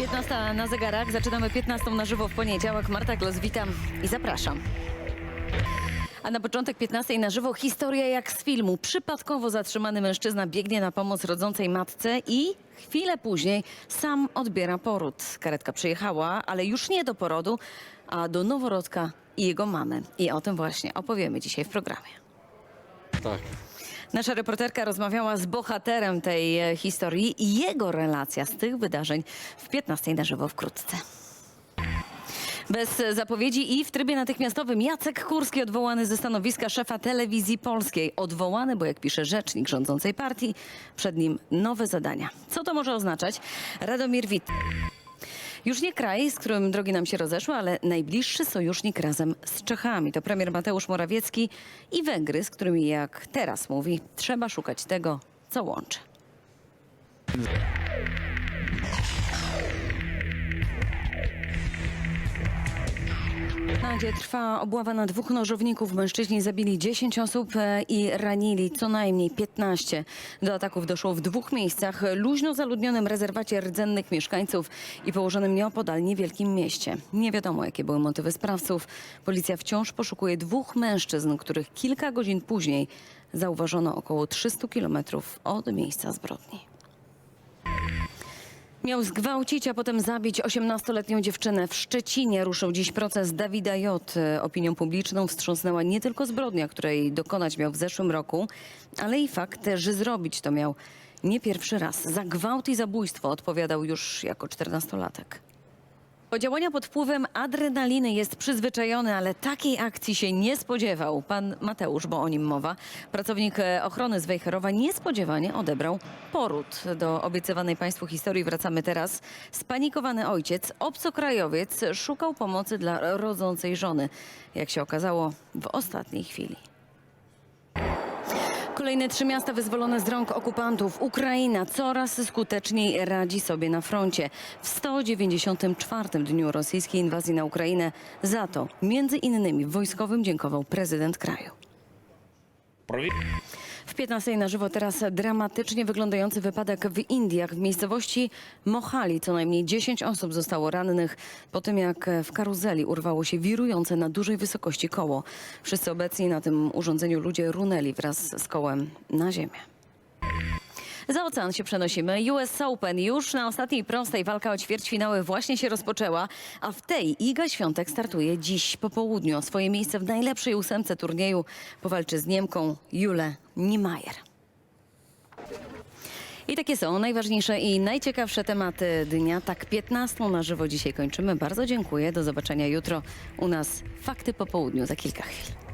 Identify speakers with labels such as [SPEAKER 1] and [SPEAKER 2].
[SPEAKER 1] 15 na zegarach, zaczynamy 15 na żywo w poniedziałek. Marta Glos, witam i zapraszam. A na początek 15 na żywo historia jak z filmu. Przypadkowo zatrzymany mężczyzna biegnie na pomoc rodzącej matce i chwilę później sam odbiera poród. Karetka przyjechała, ale już nie do porodu, a do noworodka i jego mamy. I o tym właśnie opowiemy dzisiaj w programie.
[SPEAKER 2] Tak.
[SPEAKER 1] Nasza reporterka rozmawiała z bohaterem tej e, historii i jego relacja z tych wydarzeń w 15 na żywo wkrótce. Bez e, zapowiedzi i w trybie natychmiastowym Jacek Kurski odwołany ze stanowiska szefa telewizji polskiej. Odwołany, bo jak pisze rzecznik rządzącej partii, przed nim nowe zadania. Co to może oznaczać? Radomir Wit. Już nie kraj, z którym drogi nam się rozeszły, ale najbliższy sojusznik razem z Czechami. To premier Mateusz Morawiecki i Węgry, z którymi, jak teraz mówi, trzeba szukać tego, co łączy. Na gdzie trwa obława na dwóch nożowników. Mężczyźni zabili 10 osób e, i ranili co najmniej 15. Do ataków doszło w dwóch miejscach. Luźno zaludnionym rezerwacie rdzennych mieszkańców i położonym nieopodal niewielkim mieście. Nie wiadomo, jakie były motywy sprawców. Policja wciąż poszukuje dwóch mężczyzn, których kilka godzin później zauważono około 300 kilometrów od miejsca zbrodni. Miał zgwałcić, a potem zabić 18-letnią dziewczynę. W Szczecinie ruszył dziś proces Dawida J. Opinią publiczną wstrząsnęła nie tylko zbrodnia, której dokonać miał w zeszłym roku, ale i fakt, że zrobić to miał nie pierwszy raz. Za gwałt i zabójstwo odpowiadał już jako 14-latek. Po działania pod wpływem adrenaliny jest przyzwyczajony, ale takiej akcji się nie spodziewał. Pan Mateusz, bo o nim mowa, pracownik e, ochrony z Wejherowa, niespodziewanie odebrał poród. Do obiecywanej państwu historii wracamy teraz. Spanikowany ojciec, obcokrajowiec, szukał pomocy dla rodzącej żony. Jak się okazało, w ostatniej chwili. Kolejne trzy miasta wyzwolone z rąk okupantów. Ukraina coraz skuteczniej radzi sobie na froncie. W 194 dniu rosyjskiej inwazji na Ukrainę za to między innymi wojskowym dziękował prezydent kraju. W 15 na żywo teraz dramatycznie wyglądający wypadek w Indiach. W miejscowości Mohali co najmniej 10 osób zostało rannych po tym, jak w karuzeli urwało się wirujące na dużej wysokości koło. Wszyscy obecni na tym urządzeniu ludzie runęli wraz z kołem na ziemię. Za ocean się przenosimy. US Open już na ostatniej prostej walka o ćwierćfinały właśnie się rozpoczęła, a w tej Iga Świątek startuje dziś po południu. O swoje miejsce w najlepszej ósemce turnieju powalczy z Niemką Jule Niemeyer. I takie są najważniejsze i najciekawsze tematy dnia. Tak 15 na żywo dzisiaj kończymy. Bardzo dziękuję. Do zobaczenia jutro u nas Fakty po południu za kilka chwil.